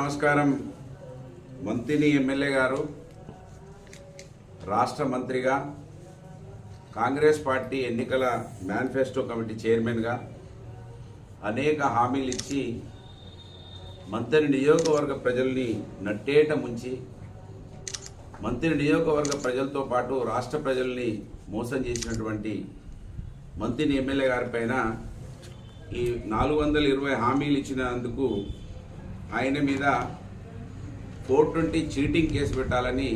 నమస్కారం. మంత్రిని ఎమ్మెల్యే గారు రాష్ట్ర మంత్రిగా కాంగ్రెస్ పార్టీ ఎన్నికల మేనిఫెస్టో కమిటీ చైర్మన్గా అనేక హామీలు ఇచ్చి మంత్రి నియోజకవర్గ ప్రజల్ని నట్టేట ముంచి మంత్రి నియోజకవర్గ ప్రజలతో పాటు రాష్ట్ర ప్రజల్ని మోసం చేసినటువంటి మంత్రిని ఎమ్మెల్యే గారి పైన ఈ నాలుగు వందల ఇరవై హామీలు ఇచ్చినందుకు ఆయన మీద ఫోర్ ట్వంటీ చీటింగ్ కేసు పెట్టాలని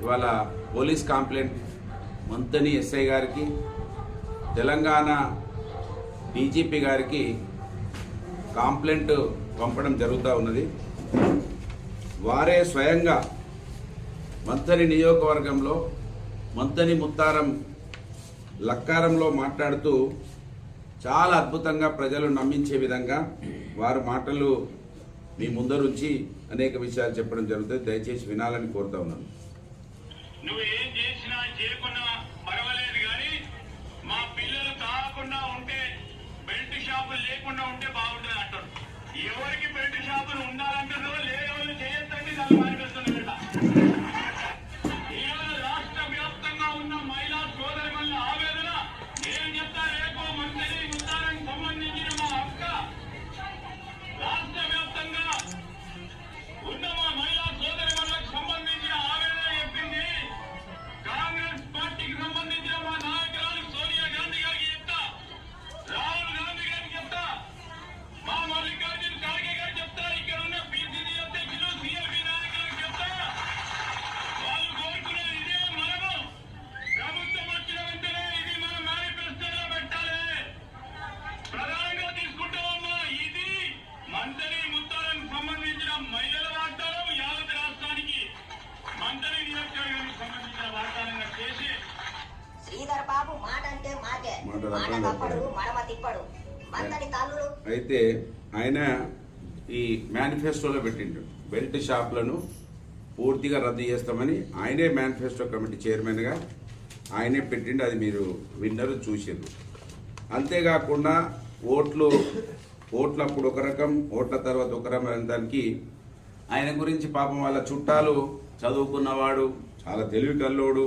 ఇవాళ పోలీస్ కంప్లైంట్ మంతని ఎస్ఐ గారికి తెలంగాణ డీజీపీ గారికి కంప్లైంట్ పంపడం జరుగుతూ ఉన్నది. వారే స్వయంగా మంతని నియోజకవర్గంలో మంతని ముత్తారం లక్కారంలో మాట్లాడుతూ చాలా అద్భుతంగా ప్రజలు నమ్మించే విధంగా వారి మాటలు మీ ముందరుంచి అనేక విషయాలు చెప్పడం జరుగుతుంది. దయచేసి వినాలని కోరుతా ఉన్నాను. నువ్వు ఏం చేసినా చేయకున్నా పర్వాలేదు కానీ మా పిల్లలు తాగకుండా ఉంటే బెల్ట్ షాపులు లేకుండా ఉంటే అయితే ఆయన ఈ మేనిఫెస్టోలో పెట్టిండు. బెల్ట్ షాప్లను పూర్తిగా రద్దు చేస్తామని ఆయనే మేనిఫెస్టో కమిటీ చైర్మన్గా ఆయనే పెట్టిండు. అది మీరు విన్నరు చూసారు అంతేకాకుండా ఓట్లు ఓట్లప్పుడు ఒక రకం ఓట్ల తర్వాత ఒక రకం దానికి ఆయన గురించి పాపం వాళ్ళ చుట్టాలు చదువుకున్నవాడు చాలా తెలివి కల్లోడు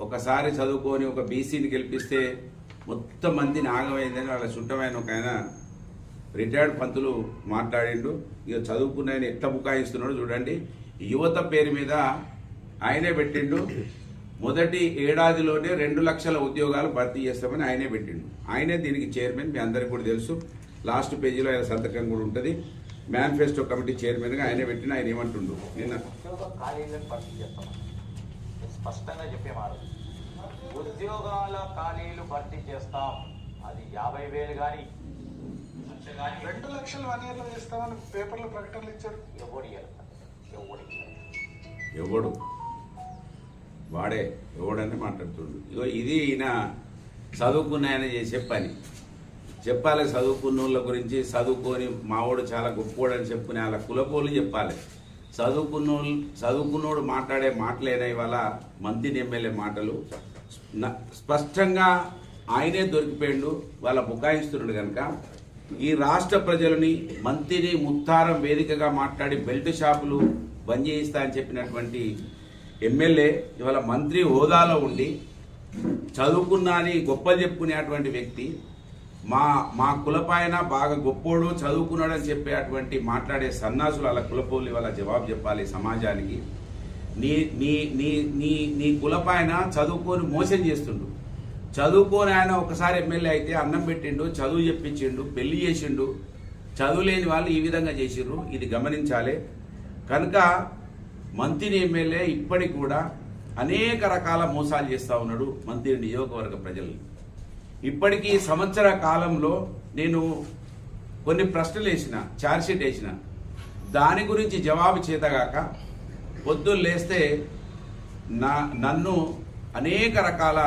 ఒకసారి చదువుకొని ఒక బీసీని గెలిపిస్తే మొత్తం మంది నాగమైందని వాళ్ళ చుట్టమైన ఒక ఆయన రిటైర్డ్ పంతులు మాట్లాడిండు. ఇక చదువుకున్న ఆయన ఎట్లా బుకాయిస్తున్నాడు చూడండి. యువత పేరు మీద ఆయనే పెట్టిండు. మొదటి ఏడాదిలోనే రెండు లక్షల ఉద్యోగాలు భర్తీ చేస్తామని ఆయనే పెట్టిండు. ఆయనే దీనికి చైర్మన్ మీ అందరికీ కూడా తెలుసు. లాస్ట్ పేజీలో ఆయన సంతకం కూడా ఉంటుంది. మేనిఫెస్టో కమిటీ చైర్మన్గా ఆయనే పెట్టిన ఆయన ఏమంటుండు? నిన్న ఉద్యోగ భర్తీ స్పష్టంగా చెప్పే ఉద్యోగాల ఖాళీలు భర్తీ చేస్తాం. అది యాభై వేలు కానీ రెండు లక్షలు వన్ ఇయర్లో చేస్తామని పేపర్లో ప్రకటనలు ఇచ్చారు. ఎవడు ఎవడు ఎవడు? వాడే. ఎవడని మాట్లాడుతుండు. ఇగో ఇది ఈయన చదువుకున్న ఆయన చేసే పని. చెప్పాలి చదువుకున్న వాళ్ళ గురించి. చదువుకొని మావాడు చాలా గొప్పోడు అని చెప్పుకునే వాళ్ళ కులపోలు చెప్పాలి. చదువుకున్నోళ్ళు చదువుకున్నోడు మాట్లాడే మాటలేనా ఇవాళ? మంత్రి ఎమ్మెల్యే మాటలు. స్పష్టంగా ఆయనే దొరికిపోయిండు. వాళ్ళ బుకాయిస్తున్నాడు కనుక ఈ రాష్ట్ర ప్రజలని మంత్రిని ముత్తారం వేదికగా మాట్లాడి బెల్ట్ షాపులు బంద్ చేయిస్తా అని చెప్పినటువంటి ఎమ్మెల్యే ఇవాళ మంత్రి హోదాలో ఉండి చదువుకున్నా అని గొప్ప చెప్పుకునేటువంటి వ్యక్తి మా మా కులపాయన బాగా గొప్పోడు చదువుకున్నాడు అని చెప్పేటువంటి మాట్లాడే సన్నాసులు అలా కులపోలు ఇవాళ జవాబు చెప్పాలి సమాజానికి. నీ నీ నీ నీ నీ కులపాయన చదువుకొని మోసం చేస్తుండు. చదువుకోని ఆయన ఒకసారి ఎమ్మెల్యే అయితే అన్నం పెట్టిండు చదువు చెప్పించిండు పెళ్ళి చేసిండు. చదువు లేని వాళ్ళు ఈ విధంగా చేసిండ్రు. ఇది గమనించాలి. కనుక మంత్రిని ఎమ్మెల్యే ఇప్పటికి కూడా అనేక రకాల మోసాలు చేస్తూ ఉన్నాడు మంత్రి నియోజకవర్గ ప్రజల్ని ఇప్పటికీ సంవత్సర కాలంలో నేను కొన్ని ప్రశ్నలు వేసిన ఛార్జ్షీట్ వేసిన. దాని గురించి జవాబు చేతగాక పొద్దున్న లేస్తే నా నన్ను అనేక రకాల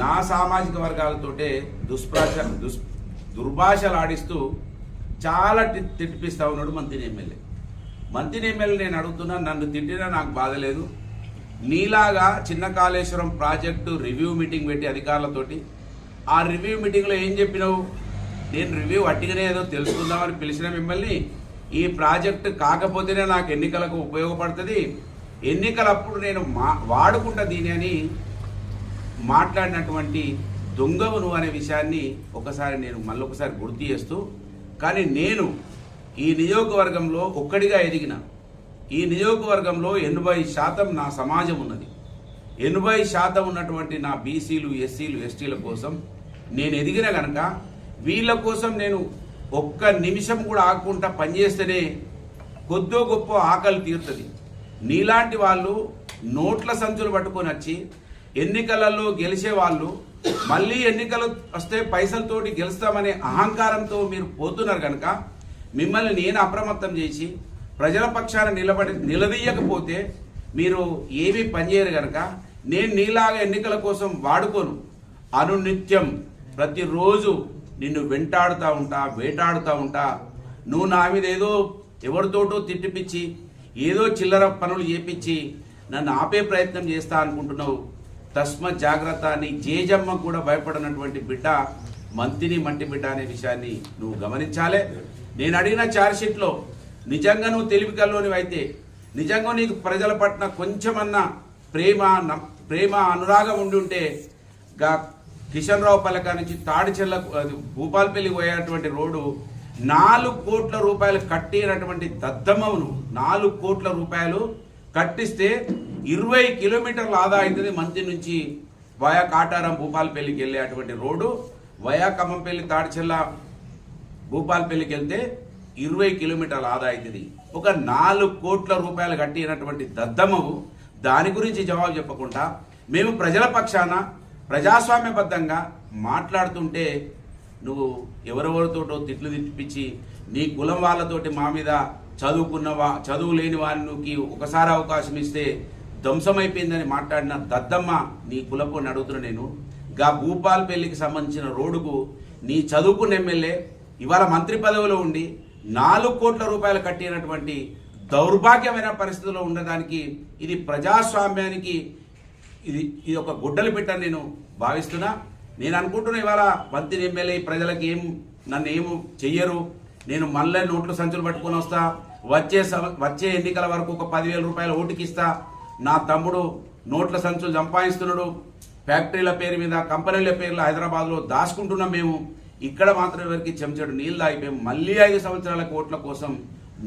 నా సామాజిక వర్గాలతోటే దుష్ప్రాచ దుష్ దుర్భాషలు ఆడిస్తూ చాలా తిట్టిపిస్తా ఉన్నాడు మంత్రి ఎమ్మెల్యే. మంత్రిని ఎమ్మెల్యే నేను అడుగుతున్నా నన్ను తిట్టినా నాకు బాధ లేదు. నీలాగా చిన్న కాళేశ్వరం ప్రాజెక్టు రివ్యూ మీటింగ్ పెట్టి అధికారులతోటి ఆ రివ్యూ మీటింగ్లో ఏం చెప్పినావు? నేను రివ్యూ అట్టిగానే ఏదో తెలుసుకుందామని పిలిచిన మిమ్మల్ని ఈ ప్రాజెక్టు కాకపోతేనే నాకు ఎన్నికలకు ఉపయోగపడుతుంది. ఎన్నికలప్పుడు నేను మా వాడుకుంటా దీని అని మాట్లాడినటువంటి దొంగవు నువ్వు అనే విషయాన్ని ఒకసారి నేను మళ్ళొకసారి గుర్తు చేస్తూ కానీ నేను ఈ నియోజకవర్గంలో ఒక్కడిగా ఎదిగిన ఈ నియోజకవర్గంలో ఎనభై శాతం నా సమాజం ఉన్నది. ఎనభై శాతం ఉన్నటువంటి నా బీసీలు ఎస్సీలు ఎస్టీల కోసం నేను ఎదిగిన కనుక వీళ్ళ కోసం నేను ఒక్క నిమిషం కూడా ఆకుండా పనిచేస్తేనే కొద్దో గొప్ప ఆకలి తీరుతుంది. నీలాంటి వాళ్ళు నోట్ల సంచులు పట్టుకొని వచ్చి ఎన్నికలలో గెలిచే వాళ్ళు మళ్ళీ ఎన్నికలు వస్తే పైసలతోటి గెలుస్తామనే అహంకారంతో మీరు పోతున్నారు కనుక మిమ్మల్ని నేను అప్రమత్తం చేసి ప్రజల పక్షాన నిలబడి నిలదీయకపోతే మీరు ఏమీ పనిచేయరు కనుక నేను నీలాగా ఎన్నికల కోసం వాడుకోను. అనునిత్యం ప్రతిరోజు నిన్ను వెంటాడుతూ ఉంటా వేటాడుతూ ఉంటా. నువ్వు నా మీద ఏదో ఎవరితోటో తిట్టిపిచ్చి ఏదో చిల్లర పనులు చేపించి నన్ను ఆపే ప్రయత్నం చేస్తా అనుకుంటున్నావు. తస్మత్ జాగ్రత్త అని జేజమ్మ కూడా భయపడినటువంటి బిడ్డ మంతిని మంటి బిడ్డ అనే విషయాన్ని నువ్వు గమనించాలే. నేను అడిగిన ఛార్జ్షీట్లో నిజంగా నువ్వు తెలివి నిజంగా నీకు ప్రజల పట్ల కొంచెమన్నా ప్రేమ న- ప్రేమ అనురాగం ఉండి ఉంటే గా కిషన్ రావు పల్లక నుంచి తాడిచెల్ల అది పోయేటువంటి రోడ్డు నాలుగు కోట్ల రూపాయలు కట్టినటువంటి దద్దమ్మను నువ్వు. నాలుగు కోట్ల రూపాయలు కట్టిస్తే ఇరవై కిలోమీటర్ల ఆదా అవుతుంది మంచి నుంచి వయా కాటారం భూపాలపల్లికి వెళ్ళే అటువంటి రోడ్డు. వయా ఖమ్మంపల్లి తాడిచెల్ల భూపాలపల్లికి వెళ్తే ఇరవై కిలోమీటర్ల ఆదా అవుతుంది. ఒక నాలుగు కోట్ల రూపాయలు కట్టినటువంటి దద్దమ్మవు దాని గురించి జవాబు చెప్పకుండా మేము ప్రజల పక్షాన ప్రజాస్వామ్యబద్ధంగా మాట్లాడుతుంటే నువ్వు ఎవరెవరితోటో తిట్లు తిప్పించి నీ కులం వాళ్ళతోటి మా మీద చదువుకున్న వా చదువు లేని వారికి ఒకసారి అవకాశం ఇస్తే ధ్వంసమైపోయిందని మాట్లాడిన దద్దమ్మ నీ కులపు అడుగుతున్నా నేను. గా భూపాల్పల్లికి సంబంధించిన రోడ్డుకు నీ చదువుకున్న ఎమ్మెల్యే ఇవాళ మంత్రి పదవిలో ఉండి నాలుగు కోట్ల రూపాయలు కట్టినటువంటి దౌర్భాగ్యమైన పరిస్థితిలో ఉండడానికి ఇది ప్రజాస్వామ్యానికి ఇది ఇది ఒక గుడ్డలు పెట్టని నేను భావిస్తున్నా. నేను అనుకుంటున్నా ఇవాళ మంత్రి ఎమ్మెల్యే ప్రజలకు ఏం నన్ను ఏం చెయ్యరు. నేను మళ్ళీ నోట్లు సంచులు పట్టుకొని వస్తా. వచ్చే వచ్చే ఎన్నికల వరకు ఒక పదివేల రూపాయల ఓటుకి ఇస్తా నా తమ్ముడు నోట్ల సంచులు సంపాదిస్తున్నాడు. ఫ్యాక్టరీల పేరు మీద కంపెనీల పేర్లు హైదరాబాద్లో దాచుకుంటున్నాం మేము. ఇక్కడ మాత్రం ఎవరికి చెంచాడు నీళ్ళు తాగిపోయాం మళ్ళీ ఐదు సంవత్సరాల కోట్ల కోసం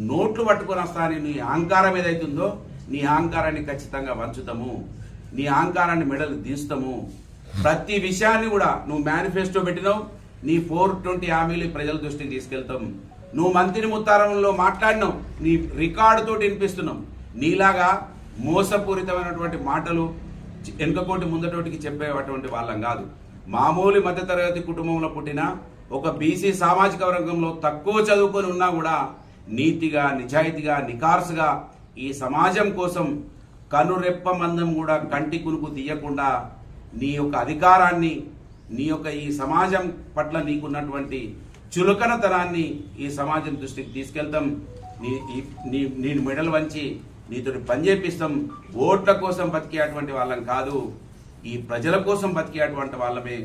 నోట్లు పట్టుకొని వస్తానని నీ అహంకారం ఏదైతుందో నీ అహంకారాన్ని ఖచ్చితంగా వంచుతాము. నీ అహంకారాన్ని మెడలు తీస్తాము ప్రతి విషయాన్ని కూడా నువ్వు మేనిఫెస్టో పెట్టినావు. నీ ఫోర్ ట్వంటీ హామీలు ప్రజల దృష్టికి తీసుకెళ్తాం. నువ్వు మంత్రి ముత్తారంలో మాట్లాడినావు. నీ రికార్డుతో వినిపిస్తున్నావు నీలాగా మోసపూరితమైనటువంటి మాటలు వెనుకకోటి ముందటోటికి చెప్పేటువంటి వాళ్ళం కాదు. మామూలు మధ్యతరగతి కుటుంబంలో పుట్టిన ఒక బీసీ సామాజిక వర్గంలో తక్కువ చదువుకొని ఉన్నా కూడా నీతిగా నిజాయితీగా నికార్సుగా ఈ సమాజం కోసం కనురెప్ప మందం కూడా కంటి కునుకు తీయకుండా నీ యొక్క అధికారాన్ని నీ యొక్క ఈ సమాజం పట్ల నీకున్నటువంటి చులకనతనాన్ని ఈ సమాజం దృష్టికి తీసుకెళ్తాం. నీ నీ నీ నేను మెడలు వంచి నీతో పని చేపిస్తాం. ఓట్ల కోసం బతికేటువంటి వాళ్ళం కాదు. ఈ ప్రజల కోసం బతికేటువంటి వాళ్ళమే.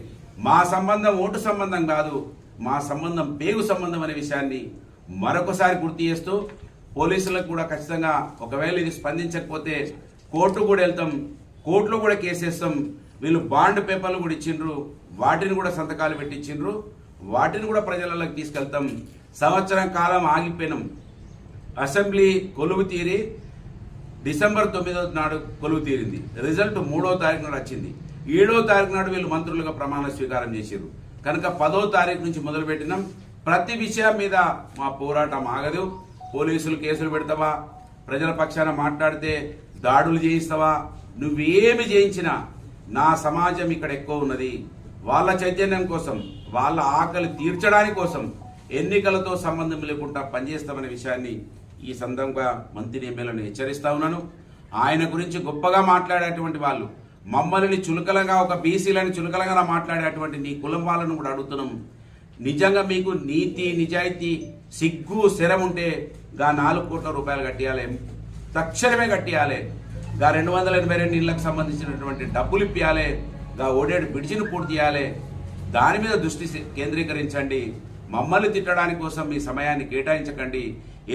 మా సంబంధం ఓటు సంబంధం కాదు. మా సంబంధం పేగు సంబంధం అనే విషయాన్ని మరొకసారి గుర్తు చేస్తూ పోలీసులకు కూడా ఖచ్చితంగా ఒకవేళ ఇది స్పందించకపోతే కోర్టు కూడా వెళ్తాం. కోర్టులో కూడా కేసేస్తాం వీళ్ళు బాండ్ పేపర్లు కూడా ఇచ్చిండ్రు. వాటిని కూడా సంతకాలు పెట్టించిండ్రు. వాటిని కూడా ప్రజలలోకి తీసుకెళ్తాం. సంవత్సరం కాలం ఆగిపోయినాం. అసెంబ్లీ కొలువు తీరి డిసెంబర్ తొమ్మిదో నాడు కొలువు తీరింది. రిజల్ట్ మూడో తారీఖు నాడు వచ్చింది. ఏడో తారీఖు నాడు వీళ్ళు మంత్రులుగా ప్రమాణ స్వీకారం చేశారు కనుక పదో తారీఖు నుంచి మొదలుపెట్టినాం. ప్రతి విషయం మీద మా పోరాటం ఆగదు. పోలీసులు కేసులు పెడతావా? ప్రజల పక్షాన మాట్లాడితే దాడులు చేయిస్తావా? నువ్వేమి చేయించినా నా సమాజం ఇక్కడ ఎక్కువ ఉన్నది. వాళ్ళ చైతన్యం కోసం వాళ్ళ ఆకలి తీర్చడానికి కోసం ఎన్నికలతో సంబంధం లేకుండా పనిచేస్తామనే విషయాన్ని ఈ సందర్భంగా మంత్రి ఎమ్మెల్యేలను హెచ్చరిస్తా ఉన్నాను. ఆయన గురించి గొప్పగా మాట్లాడేటువంటి వాళ్ళు మమ్మల్ని చులకలంగా ఒక బీసీలని చులకలంగా మాట్లాడేటువంటి నీ కులం వాళ్ళను కూడా అడుగుతున్నాం. నిజంగా మీకు నీతి నిజాయితీ సిగ్గు శరం ఉంటే గా నాలుగు కోట్ల రూపాయలు కట్టియాలి తక్షణమే కట్టియాలి. గా రెండు వందల ఎనభై రెండు ఇళ్ళకు సంబంధించినటువంటి డబ్బులు ఇప్పియాలి. ఓడేడు బ్రిడ్జిని పూర్తి చేయాలి. దాని మీద దృష్టి కేంద్రీకరించండి. మమ్మల్ని తిట్టడానికి కోసం మీ సమయాన్ని కేటాయించకండి.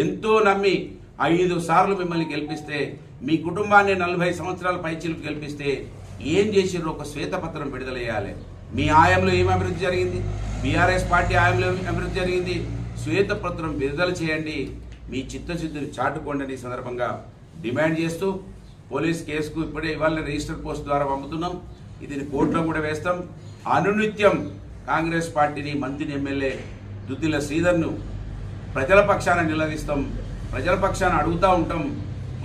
ఎంతో నమ్మి ఐదు సార్లు మిమ్మల్ని గెలిపిస్తే మీ కుటుంబాన్ని నలభై సంవత్సరాల పైచిలకు గెలిపిస్తే ఏం చేసిర్రు ఒక శ్వేతపత్రం విడుదల చేయాలి మీ ఆయంలో ఏం అభివృద్ధి జరిగింది? బీఆర్ఎస్ పార్టీ ఆయంలో అభివృద్ధి జరిగింది? శ్వేతపత్రం విడుదల చేయండి. మీ చిత్తశుద్ధిని చాటుకోండి ఈ సందర్భంగా డిమాండ్ చేస్తూ పోలీస్ కేసుకు ఇప్పుడే ఇవాళ రిజిస్టర్ పోస్ట్ ద్వారా పంపుతున్నాం. ఇది కోర్టులో కూడా వేస్తాం. అనునిత్యం కాంగ్రెస్ పార్టీని మంత్రిని ఎమ్మెల్యే దుద్దిల శ్రీధర్ను ప్రజల పక్షాన నిలదీస్తాం. ప్రజల పక్షాన అడుగుతూ ఉంటాం.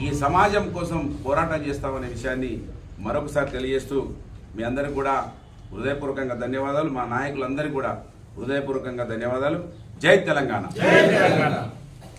ఈ సమాజం కోసం పోరాటం చేస్తామనే విషయాన్ని మరొకసారి తెలియజేస్తూ మీ అందరికి కూడా హృదయపూర్వకంగా ధన్యవాదాలు. మా నాయకులందరికీ కూడా హృదయపూర్వకంగా ధన్యవాదాలు. జై తెలంగాణ.